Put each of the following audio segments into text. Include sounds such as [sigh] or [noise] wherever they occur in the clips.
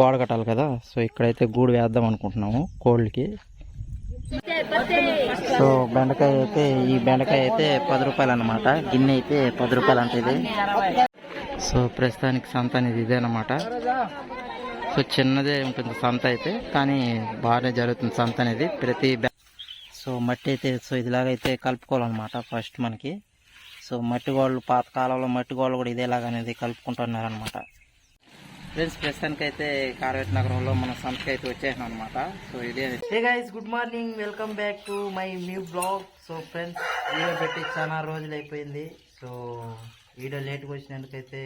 గోడ కట్టాలి కదా. సో ఇక్కడైతే గూడు వేద్దాం అనుకుంటున్నాము కోళ్ళకి. సో బెండకాయ అయితే ఈ బెండకాయ అయితే పది రూపాయలు అన్నమాట. గిన్నె అయితే పది రూపాయలు అంటే ఇది. సో ప్రస్తుతానికి సంత అనేది ఇదే అన్నమాట. సో చిన్నదే ఉంటుంది సంత అయితే కానీ బాగానే జరుగుతుంది సంత అనేది ప్రతి సో మట్టి అయితే సో ఇదిలాగా అయితే కలుపుకోవాలన్నమాట ఫస్ట్ మనకి. సో మట్టి గోళ్ళు పాత కాలంలో మట్టి గోళ్ళు కూడా ఇదేలాగా అనేది కలుపుకుంటున్నారు అనమాట ఫ్రెండ్స్ ప్రస్తుతానికి అయితే కార్వేట్ నగరంలో మన సంతకి అయితే వచ్చేసాం అనమాట సో ఇదే hey guys good morning welcome back to my new blog so friends video పెట్టి చాలా రోజులు అయిపోయింది. సో వీడియో లేట్గా వచ్చినందుకైతే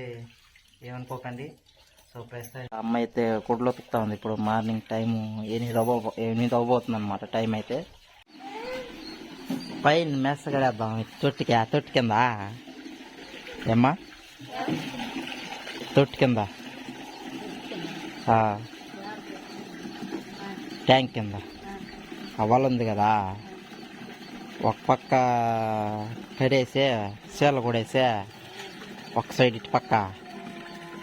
ఏమనుకోకండి. సో ప్రస్తుతం అమ్మ అయితే కొడులో తిప్పుతా ఉంది. ఇప్పుడు మార్నింగ్ టైము ఎనిమిది అవ్వ ఎనిమిది అవ్వబోతుంది అనమాట టైం అయితే. పైన మెస్సగడేద్దాం తొట్టికి ఆ తొట్టి కింద. ఏమ్మా? తొట్టి కింద. ట్యాంక్ కింద. అవ్వాలి ఉంది కదా. ఒక పక్క కడేసి చీల కొడేసే ఒక సైడ్ ఇటు పక్క.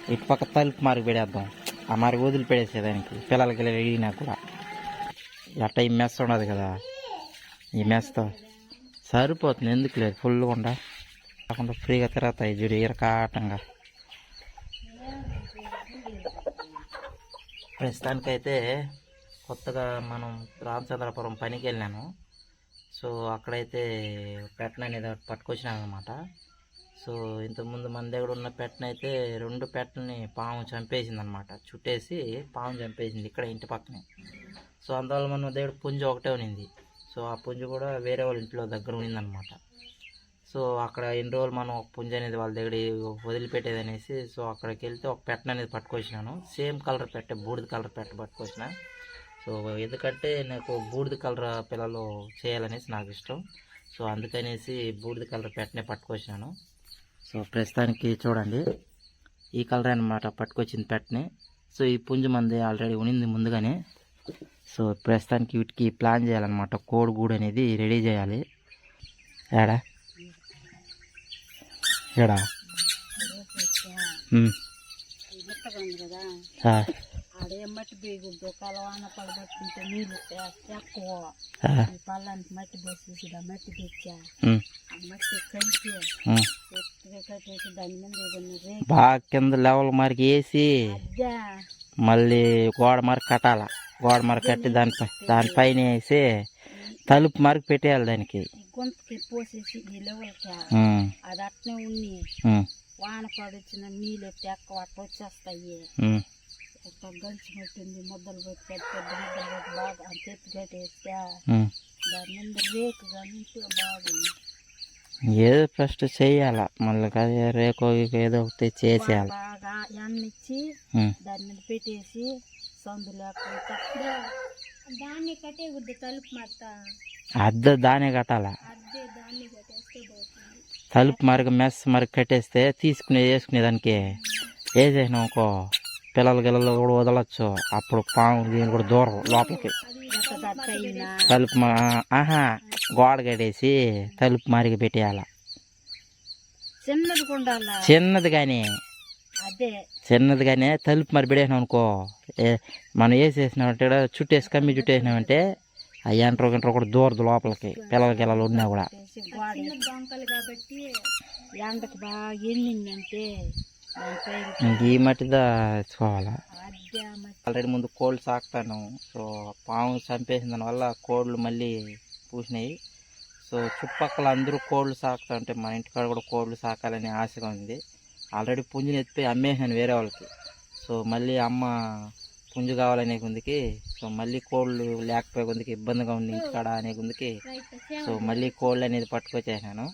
ఇటు పక్క తలుపు మారికి పెడేద్దాం. ఆ మరి వదిలిపెడేసే దానికి. పిల్లలకి అడిగినా కూడా. ఎట్ట ఈ మెస్ ఉండదు కదా. ఈ మెస్తో సరిపోతుంది. ఎందుకు లేదు? ఫుల్గా ఉండ కాకుండా ఫ్రీగా తిరుగుతాయి జుడి ఇరకాటంగా. ప్రస్తుతానికైతే కొత్తగా మనం రామచంద్రపురం పనికి వెళ్ళాను. సో అక్కడైతే పెట్టన అనేది పట్టుకొచ్చినాను అనమాట సో ఇంతకుముందు మన దగ్గర ఉన్న పెట్టనైతే రెండు పెట్టని పాము చంపేసింది అనమాట చుట్టేసి పాము చంపేసింది ఇక్కడ ఇంటి పక్కనే. సో అందువల్ల మన దగ్గర పుంజు ఒకటే ఉన్నింది. సో ఆ పుంజు కూడా వేరే వాళ్ళ ఇంట్లో దగ్గర ఉన్నిందనమాట సో అక్కడ ఎన్ని రోజులు మనం ఒక పుంజ అనేది వాళ్ళ దగ్గర వదిలిపెట్టేది అనేసి సో అక్కడికి వెళ్తే ఒక పెట్టన అనేది పట్టుకొచ్చినాను. సేమ్ కలర్ పెట్ట బూడిద కలర్ పెట్ట పట్టుకొచ్చిన. సో ఎందుకంటే నాకు బూడిద కలర్ పిల్లలు చేయాలనేసి నాకు ఇష్టం. సో అందుకనేసి బూడిద కలర్ పెట్టనే పట్టుకొచ్చినాను. సో ప్రస్తుతానికి చూడండి ఈ కలర్ అనమాట పట్టుకొచ్చింది పెట్టని. సో ఈ పుంజు మంది ఆల్రెడీ ఉనింది ముందుగానే. సో ప్రస్తుతానికి వీటికి ప్లాన్ చేయాలన్నమాట. కోడిగూడు అనేది రెడీ చేయాలి. ఏడా? ఆడే మట్టి కలవాన పడబట్టుకుంటే నీళ్ళు ఎక్కువ. ఆ, ఈ పళ్ళానికి మట్టి పోసేసి ఆ మట్టి తెచ్చా. ఉమ్, ఆ మట్టి కంచి ఉమ్. ఎత్తుగా కట్టేసి దాని మీద ఏదైనా రేకు. బాగా కింద లెవెల్ మరికి వేసి మళ్ళీ గోడ మరకు కట్టాల? గోడ మరకు కట్టి దానిపై దానిపైన వేసి తలుపు మరకు పెట్టేయాలి దానికి. గొంతుకి పోసేసి ఈ లెవెల్కి ఉమ్, అది అట్నే ఉన్ని వాన పడొచ్చిన నీళ్ళు ఎక్కువ అట్ట వచ్చేస్తాయి. ఒక గంచి పెట్టింది ముద్దలు పెట్టి పెద్ద పెద్ద ముద్దలు పెట్టి బాగా అంత ఎత్తు కట్టేస్తే. దాని మీద రేకు కానీ బాగుంది ఏదో ఫస్ట్ చెయ్యాల మళ్ళీ రేకో ఏదో ఒకటి చేసేయాలి. బాగా ఎన్నిచ్చి దాని మీద పెట్టేసి సందు లేకపోతే దాన్ని కట్టే గుడ్డ తలుపు మత్త అద్దె దానే కట్టాల? తలుపు మరగ మెస్ మరగ కట్టేస్తే తీసుకునే వేసుకునే దానికి. వేసేసినాం అనుకో పిల్లలు గిల్లలు కూడా వదలొచ్చు. అప్పుడు పాము దీని కూడా దూరం లోపలికి. తలుపు మా- ఆహా గోడ కట్టేసి తలుపు మరిగి పెట్టేయాల? చిన్నది కానీ చిన్నది కానీ తలుపు మరి పెడేసినాం అనుకో. ఏ మనం వేసేసినామంటే చుట్టేసి కమ్మి చుట్టేసినామంటే ఆ ఎంటర్ గంటలు కూడా దూరదు లోపలికి. పిల్లల గిల్లలు ఉన్నా కూడా. ఈ మట్టిదా తెచ్చుకోవాలా ఆల్రెడీ ముందు కోళ్ళు సాకుతాను. సో పాము చంపేసిన దానివల్ల కోళ్ళు మళ్ళీ పూసినాయి. సో చుట్టుపక్కల అందరూ కోళ్ళు సాకుతా ఉంటే మా ఇంటికాడ కూడా కోళ్ళు సాకాలని ఆశగా ఉంది. ఆల్రెడీ పుంజుని ఎత్తిపోయి అమ్మేసాను వేరే వాళ్ళకి. సో మళ్ళీ అమ్మ పుంజు కావాలనే కొందికి సో మళ్ళీ కోళ్ళు లేకపోయే కొందికి ఇబ్బందిగా ఉంది ఇంటికాడ అనే కొందికి సో మళ్ళీ కోళ్ళు అనేది పట్టుకొచ్చేసాను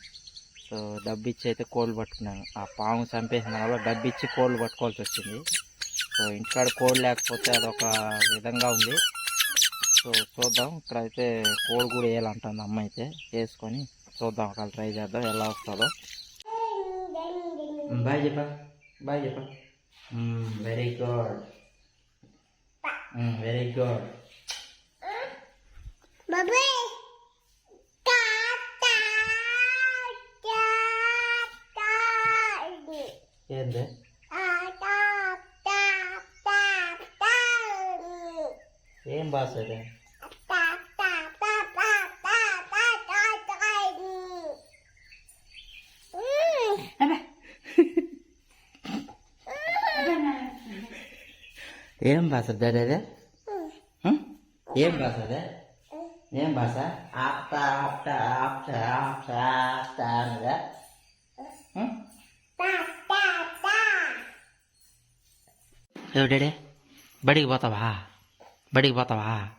సో డబ్బు ఇచ్చి అయితే కోళ్ళు పట్టుకున్నాను. ఆ పాము చంపేసిన వల్ల డబ్బు ఇచ్చి కోళ్ళు పట్టుకోవాల్సి వచ్చింది. సో ఇంటికాడ కోడి లేకపోతే అదొక విధంగా ఉంది. సో చూద్దాం. ఇక్కడ అయితే కోడి కూడా వేయాలంటుంది అమ్మ అయితే. వేసుకొని చూద్దాం. ఒకవేళ ట్రై చేద్దాం ఎలా వస్తుందో. బాయ్ చెప్పా బాయ్ చెప్పా వెరీ గుడ్ వెరీ గుడ్ ఏంది ఏం భాష అది ఏం భాష డాడీ అదే? ఏం భాష అదే? ఏం భాష? ఆప్ట ఆప్ట ఆప్ట ఆప్ట ఆప్ట? ఏవ్ డాడీ? బడికి పోతావా? బడికి పోతావా?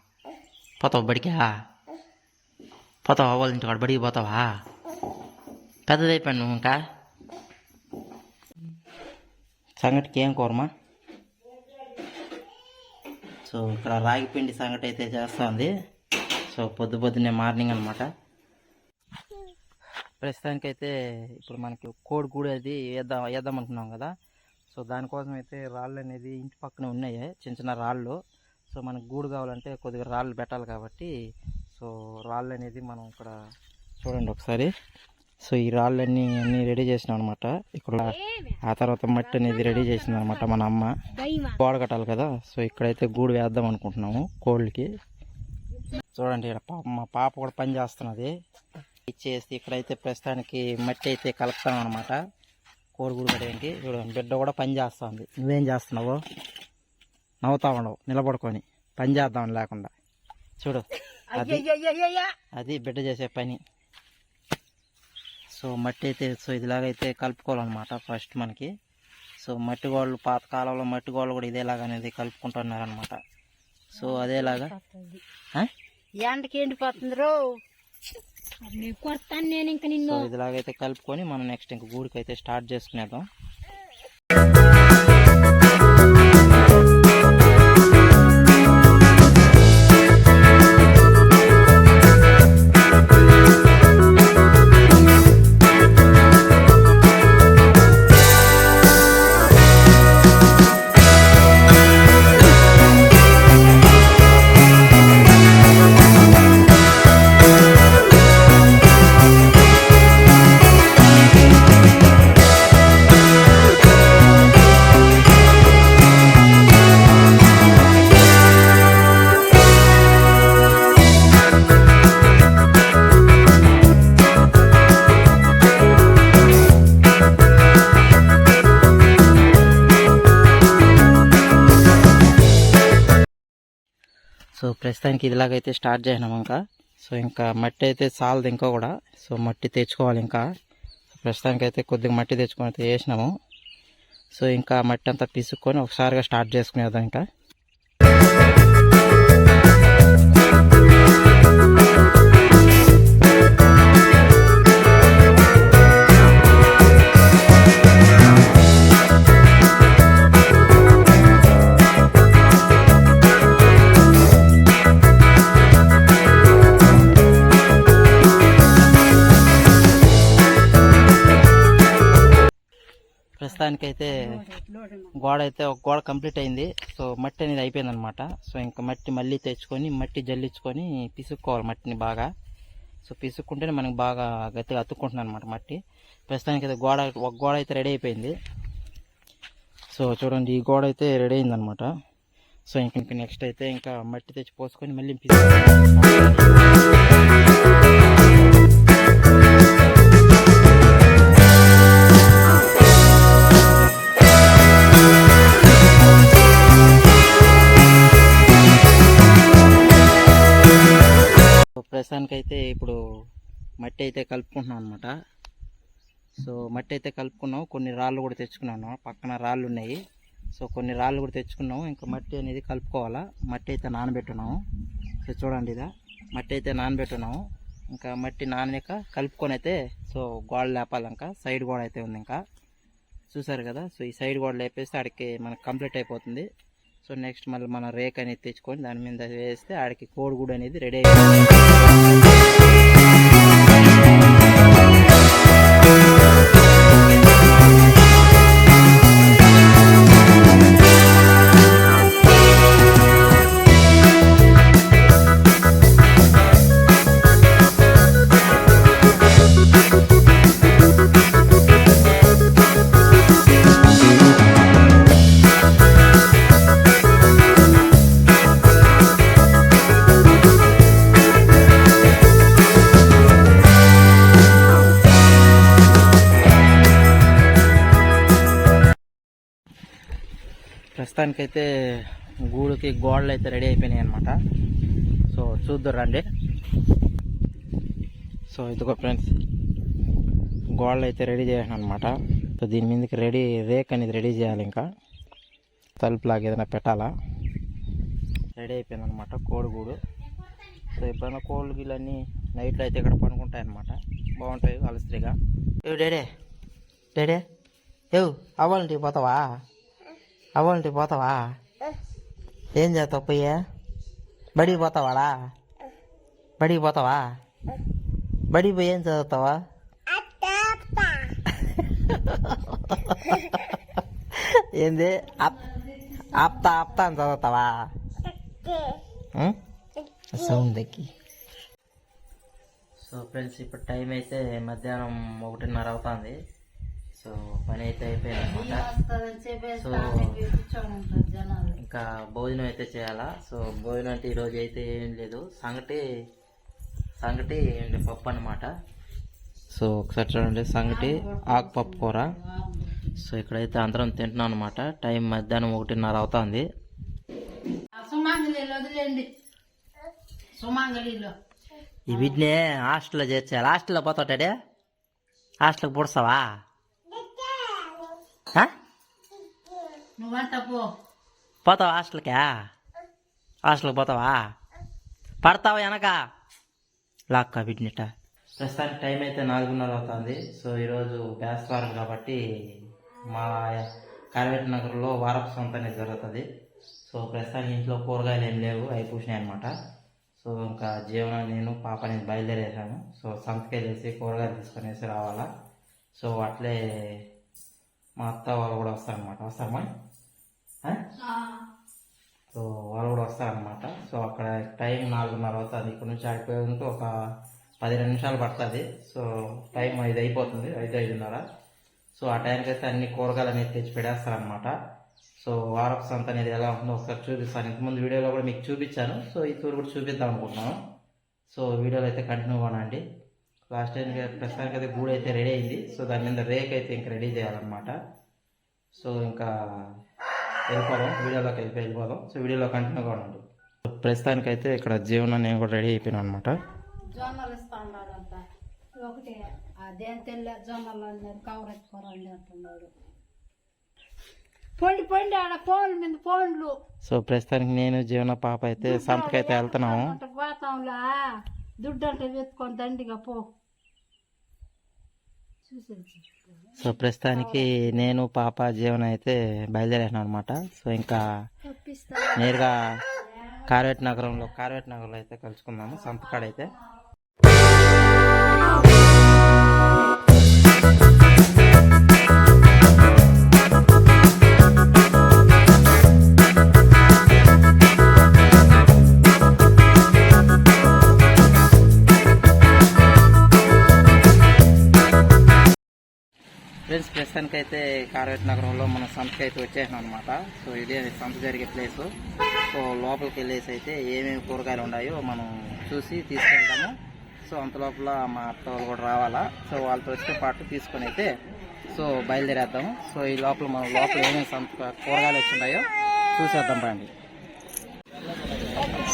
పోతావా బడికా? పోతావా వాళ్ళ ఇంటికాడ బడికి పోతావా? పెద్దదైపోయాను నువ్వు ఇంకా? సంగటికి ఏం కూరమా? సో ఇక్కడ రాగి పిండి సంగటి అయితే చేస్తుంది. సో పొద్దు పొద్దున్నే మార్నింగ్ అనమాట ప్రస్తుతానికైతే ఇప్పుడు మనకి కోడి గూడు అది వేద్దాం వేద్దాం అనుకున్నాం కదా. సో దానికోసం అయితే రాళ్ళు అనేది ఇంటి పక్కన ఉన్నాయి చిన్న చిన్న రాళ్ళు. సో మనకు గూడు కావాలంటే కొద్దిగా రాళ్ళు పెట్టాలి కాబట్టి సో రాళ్ళు అనేది మనం ఇక్కడ చూడండి ఒకసారి. సో ఈ రాళ్ళన్నీ అన్నీ రెడీ చేసినాం అనమాట ఇక్కడ ఆ తర్వాత మట్టి అనేది రెడీ చేసింది అనమాట మన అమ్మ. గోడ కట్టాలి కదా సో ఇక్కడైతే గూడు వేద్దాం అనుకుంటున్నాము కోళ్ళకి. చూడండి ఇక్కడ పాప మా పాప కూడా పని చేస్తున్నది. ఇచ్చేసి ఇక్కడైతే ప్రస్తుతానికి మట్టి అయితే కలుపుతాం అనమాట కోడి గూడు కట్టడానికి. చూడండి బిడ్డ కూడా పని చేస్తుంది. నువ్వేం చేస్తున్నావు? నవ్వుతా ఉండవు నిలబడుకొని. పని చేద్దాం లేకుండా. చూడు అది అది బిడ్డ చేసే పని. సో మట్టి అయితే సో ఇదిలాగైతే కలుపుకోవాలన్నమాట ఫస్ట్ మనకి. సో మట్టి గోళ్ళు పాత కాలంలో మట్టి గోళ్ళు కూడా ఇదేలాగా అనేది కలుపుకుంటున్నారు అనమాట సో అదేలాగా? ఎండకి ఎండిపోతుంది రో నేను కొడతాను నేను ఇంక నిన్ను. ఇదిలాగైతే కలుపుకొని మనం నెక్స్ట్ ఇంక గూడికి అయితే స్టార్ట్ చేసుకునేద్దాం. ప్రస్తుతానికి ఇదిలాగైతే స్టార్ట్ చేసినాము ఇంకా. సో ఇంకా మట్టి అయితే చాలదు ఇంకా కూడా. సో మట్టి తెచ్చుకోవాలి ఇంకా. ప్రస్తుతానికి అయితే కొద్దిగా మట్టి తెచ్చుకొని అయితే వేసినాము సో ఇంకా మట్టి అంతా పిసుక్కొని ఒకసారిగా స్టార్ట్ చేసుకునేదాం ఇంకా. ప్రస్తుతానికైతే గోడ అయితే ఒక గోడ కంప్లీట్ అయింది. సో మట్టి అనేది అయిపోయింది అనమాట సో ఇంకా మట్టి మళ్ళీ తెచ్చుకొని మట్టి జల్లించుకొని పిసుక్కోవాలి మట్టిని బాగా. సో పిసుక్కుంటేనే మనకు బాగా గట్టిగా అతుక్కుంటుంది అనమాట మట్టి. ప్రస్తుతానికి అయితే గోడ ఒక గోడ అయితే రెడీ అయిపోయింది. సో చూడండి ఈ గోడ అయితే రెడీ అయింది అనమాట సో ఇంక ఇంక నెక్స్ట్ అయితే ఇంకా మట్టి తెచ్చి పోసుకొని మళ్ళీ ప్రస్తుతానికైతే ఇప్పుడు మట్టి అయితే కలుపుకుంటున్నాం అనమాట సో మట్టి అయితే కలుపుకున్నాం. కొన్ని రాళ్ళు కూడా తెచ్చుకున్నాను పక్కన రాళ్ళు ఉన్నాయి సో కొన్ని రాళ్ళు కూడా తెచ్చుకున్నాము ఇంకా మట్టి అనేది కలుపుకోవాలా? మట్టి అయితే నానబెట్టున్నాము. సో చూడండి ఇదా. మట్టి అయితే నానబెట్టున్నాము. ఇంకా మట్టి నానక కలుపుకొని అయితే సో గోడ లేపాలి ఇంకా సైడ్ గోడ అయితే ఉంది ఇంకా చూసారు కదా? సో ఈ సైడ్ గోడ లేపేస్తే అక్కడికి మనకు కంప్లీట్ అయిపోతుంది. సో నెక్స్ట్ మళ్ళీ మనం రేక్ అనేది తెచ్చుకొని దాని మీద వేస్తే ఆడికి కోడిగుడు అనేది రెడీ అయిపోతుంది. గూడుకి గోడలు అయితే రెడీ అయిపోయినాయి అనమాట సో చూద్దరు రండి. సో ఇదిగో ఫ్రెండ్స్ గోడలు అయితే రెడీ చేసాను అనమాట సో దీని మీదకి రెడీ రేక్ అనేది రెడీ చేయాలి ఇంకా. తలుపులాగా ఏదైనా పెట్టాలా? రెడీ అయిపోయింది అనమాట కోడిగూడు సో ఎప్పుడైనా కోళ్ళు గిళ్ళన్నీ నైట్లో అయితే ఇక్కడ పనుకుంటాయి అనమాట బాగుంటాయి అలస్త్రీగా ఏ డేడే డేడే ఏవు అవ్వాలంటే పోతావా? అవ్వాలంటే పోతావా? ఏం చేస్తావు పోయా బడికి పోతావాడా? బడికి పోతావా? బడికి పోయి ఏం చదువుతావా? ఏంది? ఆప్- ఆప్తా ఆప్తా అని చదువుతావా? సౌండ్ ఎక్కి సో ఫ్రెండ్స్ ఇప్పుడు టైం అయితే మధ్యాహ్నం ఒకటిన్నర అవుతుంది. సో పని అయితే అయిపోయింది ఇంకా భోజనం అయితే చేయాలా? సో భోజనం అంటే ఈరోజు అయితే ఏం లేదు. సంగటి సంగటి అండ్ పప్పు అనమాట సో ఒకసారి చూడండి సంగటి ఆకుపప్పు కూర. సో ఇక్కడైతే అందరం తింటున్నాం అనమాట టైం మధ్యాహ్నం ఒకటిన్నర అవుతుంది. ఈ వీటిని హాస్టల్లో చేర్చాలి హాస్టల్లో పోతాడే హాస్టల్కి పుడతావా ఆ? నువ్వంట పో పోతావా హాస్టల్కా? హాస్టల్కి పోతావా? పడతావా వెనక? లాక్క వీటినిట ప్రస్తుతానికి టైం అయితే నాలుగున్నర అవుతుంది. సో ఈరోజు బేస్తవారం కాబట్టి మా కార్వేట్ నగర్లో వారపు సొంత అనేది జరుగుతుంది. సో ప్రస్తుతానికి ఇంట్లో కూరగాయలు ఏం లేవు అవి పూసినాయి అనమాట సో ఇంకా జీవన నేను పాప నేను బయలుదేరేసాను సో సంతకి వెళ్ళేసి కూరగాయలు తీసుకొనేసి రావాలా. సో అట్లే మా అత్త వాళ్ళు కూడా వస్తారనమాట వస్తారమ్మా ఆ? సో వాళ్ళు కూడా వస్తారనమాట సో అక్కడ టైం నాలుగున్నర అవుతుంది. ఇక్కడ నుంచి ఆడిపోయేందుకు ఒక పదిహేను నిమిషాలు పడుతుంది. సో టైం ఐదు అయిపోతుంది. ఐదు ఐదున్నర. సో ఆ టైంకి అయితే అన్ని కూరగాయలు అనేది తెచ్చి పెడేస్తారనమాట సో వారపు సంత అనేది ఎలా ఉంటుందో ఒకసారి చూపిస్తాను. ఇంతకుముందు వీడియోలో కూడా మీకు చూపించాను. సో ఈ టూర్ కూడా చూపిద్దాం అనుకుంటున్నాను. సో వీడియోలో అయితే కంటిన్యూ కానండి. లాస్ట్ టైం ప్రస్తుతానికి అయితే గూడు అయితే రెడీ అయింది. సో దాని మీద రేక్ అయితే ఇంకా రెడీ చేయాలన్నమాట. సో ఇంకా వెళ్ళిపోదాం. వీడియోలోకి వెళ్ళి వెళ్ళిపోదాం. సో వీడియోలో కంటిన్యూగా ఉండండి. ప్రస్తుతానికి అయితే ఇక్కడ జీవనం నేను కూడా రెడీ అయిపోయాను అనమాట జొన్నలు ఇస్తా ఉన్నాడంట ఒకటి అదేం తెల్ల జొన్నలు అన్నారు కవర్ ఎత్తుకోరండి అంటున్నాడు. పొండి పొండి ఆడ ఫోన్ల మీద ఫోన్లు. సో ప్రస్తుతానికి నేను జీవన పాప అయితే సంతకి అయితే వెళ్తున్నాము. పోతాంలా. దుడ్డు అంటే వెతుకొని దండిగా పో. సో ప్రస్తుతానికి నేను పాప జీవన అయితే బయలుదేరాను అనమాట సో ఇంకా నేరుగా కార్వేట్ నగరంలో కార్వేట్ నగరంలో అయితే కలుసుకుందాము సంతకాడ అయితే అయితే కార్వేట్ నగరంలో మన సంతకి అయితే వచ్చేసాం అనమాట సో ఇదే సంత జరిగే ప్లేసు. సో లోపలికి వెళ్ళేసి అయితే ఏమేమి కూరగాయలు ఉన్నాయో మనం చూసి తీసుకెళ్తాము సో అంత లోపల మా అత్త వాళ్ళు కూడా రావాలా. సో వాళ్ళతో వచ్చే పాటు తీసుకొని అయితే సో బయలుదేరేద్దాము. సో ఈ లోపల మనం లోపల ఏమేమి సంత కూరగాయలు వచ్చిండాయో చూసేద్దాం రండి.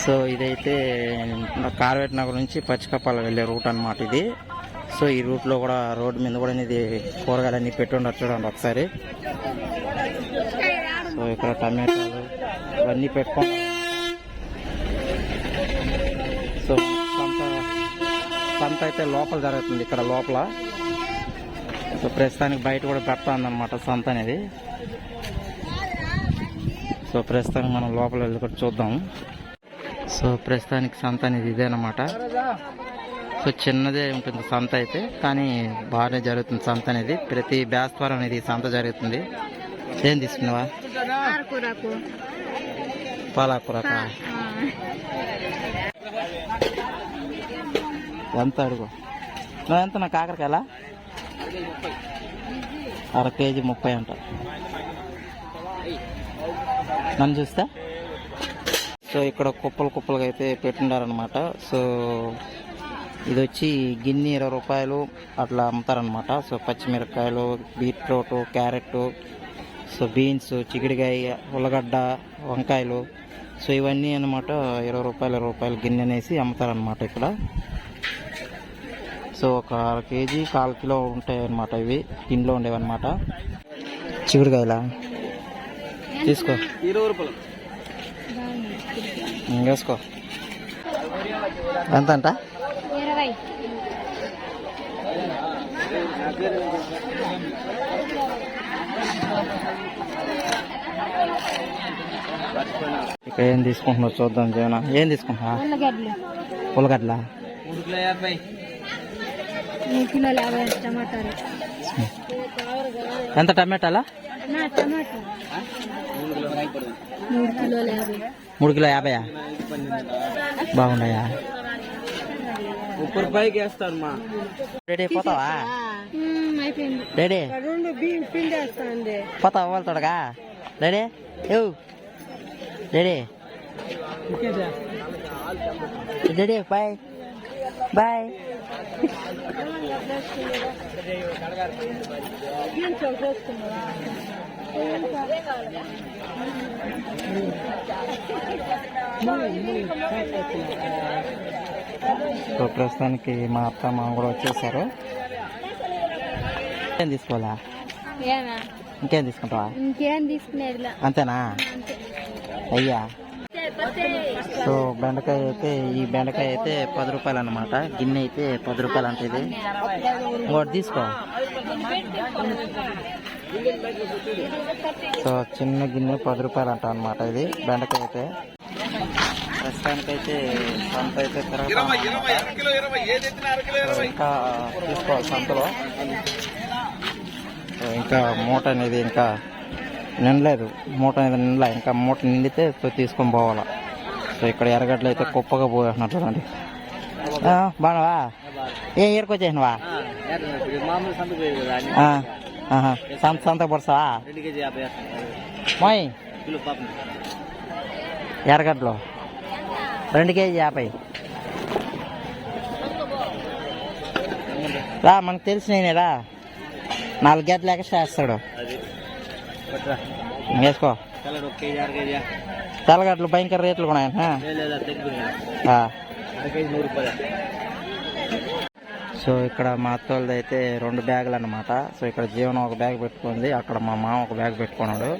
సో ఇదైతే కార్వేట్ నగర్ నుంచి పచ్చికప్పాల వెళ్ళే రూట్ అన్నమాట ఇది. సో ఈ రూట్లో కూడా రోడ్డు మీద కూడా ఇది కూరగాయలు అన్ని పెట్టి చూడండి ఒకసారి. సో ఇక్కడ టమాటాలు ఇవన్నీ పెట్టుకోండి సో సంత సంత అయితే లోపల జరుగుతుంది ఇక్కడ లోపల. సో ప్రస్తుతానికి బయట కూడా పెడతాను అనమాట సంత అనేది. సో ప్రస్తుతానికి మనం లోపల వెళ్ళి కూడా చూద్దాం. సో ప్రస్తుతానికి సంత అనేది ఇదేనమాట. సో చిన్నదే ఉంటుంది సంత అయితే కానీ బాగానే జరుగుతుంది సంత అనేది. ప్రతి బేస్తవారం అనేది సంత జరుగుతుంది. ఏం తీసుకున్నావా? పాలాకూరక? ఎంత అడుగు? ఎంత నా కాకరకాయలా? అర కేజీ ముప్పై అంట. నన్ను చూస్తే. సో ఇక్కడ కుప్పలు కుప్పలుగా అయితే పెట్టుండారనమాట సో ఇది వచ్చి గిన్నె ఇరవై రూపాయలు అట్లా అమ్ముతారనమాట సో పచ్చిమిరపకాయలు బీట్రూట్ క్యారెట్ సో బీన్స్ చిక్కుడుకాయ ఉల్లగడ్డ వంకాయలు. సో ఇవన్నీ అన్నమాట ఇరవై రూపాయలు ఇరవై రూపాయలు గిన్నె అనేసి అమ్ముతారనమాట ఇక్కడ. సో ఒక అర కేజీ కాల్ కిలో ఉంటాయి అన్నమాట ఇవి. గిన్నెలో ఉండేవి అనమాట చిక్కుడుకాయలా తీసుకో. ఇరవై రూపాయలు. వేసుకో ఎంత అంట ఇక్కడ ఏం తీసుకుంటున్నావు చూద్దాం జీవన ఏం తీసుకుంటున్నా ఉల్లగడ్డలు. ఎంత టమాటాలా? మూడు కిలో యాభై. బాగున్నాయా? ముప్పై రూపాయలకి వేస్తారు మా రెడీ పోతావా అయిపోయింది రెడీ రెండు బియ్యం పిండి వేస్తాండి పోతావా వాళ్ళతోడగా రెడీ ఏవ్ ready ready bye bye so ప్రస్తుతానికి మా అత్త మామ కూడా వచ్చేసారు. ఏం తీసుకోవాలా? ఇంకేం తీసుకుంటావా? ఇంకేం తీసుకునేదిలా. అంతేనా? అయ్యా. సో బెండకాయ అయితే ఈ బెండకాయ అయితే పది రూపాయలు అన్నమాట. గిన్నె అయితే పది రూపాయలు అంటే ఇది. ఇంకోటి తీసుకో. సో చిన్న గిన్నె పది రూపాయలు అంట అనమాట ఇది బెండకాయ అయితే. ప్రస్తుతానికైతే సంత అయితే తిరగతా సో ఇంకా తీసుకోవాలి సంతలో. ఇంకా మూట అనేది ఇంకా నిండలేదు. మూట అనేది నిండలే. ఇంకా మూట నిండితే సో తీసుకొని పోవాలా. సో ఇక్కడ ఎర్రగడ్డలు అయితే కుప్పగా పోయేస్తున్నారు చూడండి. ఆ, బాగున్నావా? ఏ ఆ, ఆహా. సంత సంత పడుస్తావా? మోయ్. కిలో పాపం. ఎర్రగడ్డలు. రెండు కేజీ యాభై. రా మనకు తెలిసినరా నాలుగు గంటలు అది. పట్రా వేసుకో. తెల్లగడ్డలు భయంకర రేట్లు కూడా ఉన్నాయి, ఆ? లేదా తగ్గుతుంది ఆ. అర కేజీ నూరు రూపాయలు సో ఇక్కడ మా అత్తోళ్ళది అయితే రెండు బ్యాగులు అన్నమాట. సో ఇక్కడ జీవనం ఒక బ్యాగ్ పెట్టుకుంది అక్కడ మా మామ ఒక బ్యాగ్ పెట్టుకున్నాడు.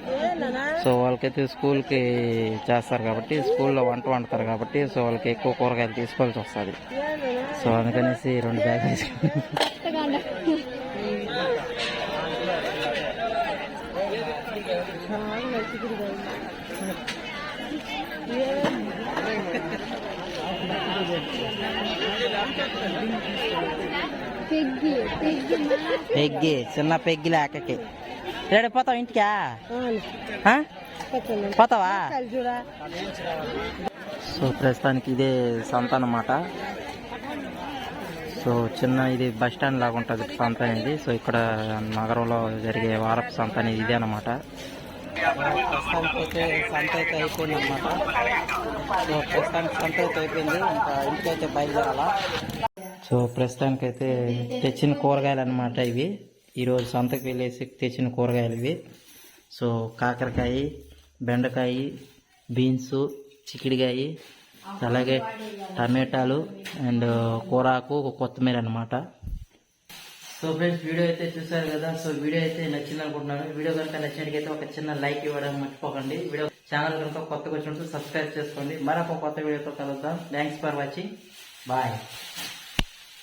సో వాళ్ళకైతే స్కూల్కి చేస్తారు కాబట్టి స్కూల్లో వంట వండుతారు కాబట్టి సో వాళ్ళకి ఎక్కువ కూరగాయలు తీసుకోవాల్సి వస్తుంది. సో అందుకనేసి రెండు బ్యాగులు [laughs] తీసుకున్నాం. పెగ్గి చిన్న పెగ్గి లేకకి. రేడు పోతావు ఇంటికా? ఆ? పోతావా? సో ప్రస్తుతానికి ఇదే సంత అన్నమాట. సో చిన్న ఇది బస్ స్టాండ్ లాగా ఉంటుంది సంత అనేది. సో ఇక్కడ నగరంలో జరిగే వారపు సంత అనేది ఇదే అనమాట ప్రస్తుతానికి అయితే సంత అయితే అయిపోయింది అనమాట సో ప్రస్తుతానికి సంత అయితే అయిపోయింది. ఇంకా ఇంటికైతే బయలుదేరాలా? సో ప్రస్తుతానికి అయితే తెచ్చిన కూరగాయలు అనమాట ఇవి. ఈరోజు సంతకు వెళ్ళేసి తెచ్చిన కూరగాయలు ఇవి. సో కాకరకాయ బెండకాయ బీన్స్ చిక్కుడుకాయ అలాగే టమాటాలు అండ్ కూరాకు కొత్తిమీర అనమాట సో ఫ్రెండ్స్ వీడియో అయితే చూసారు కదా. సో వీడియో అయితే నచ్చింది అనుకుంటున్నాను. వీడియో కనుక నచ్చినట్లయితే ఒక చిన్న లైక్ ఇవ్వడం మర్చిపోకండి. వీడియో ఛానల్ కనుక కొత్తగా వచ్చినట్టు సబ్స్క్రైబ్ చేసుకోండి. మరొక కొత్త వీడియోతో కలుద్దాం. Thanks for watching bye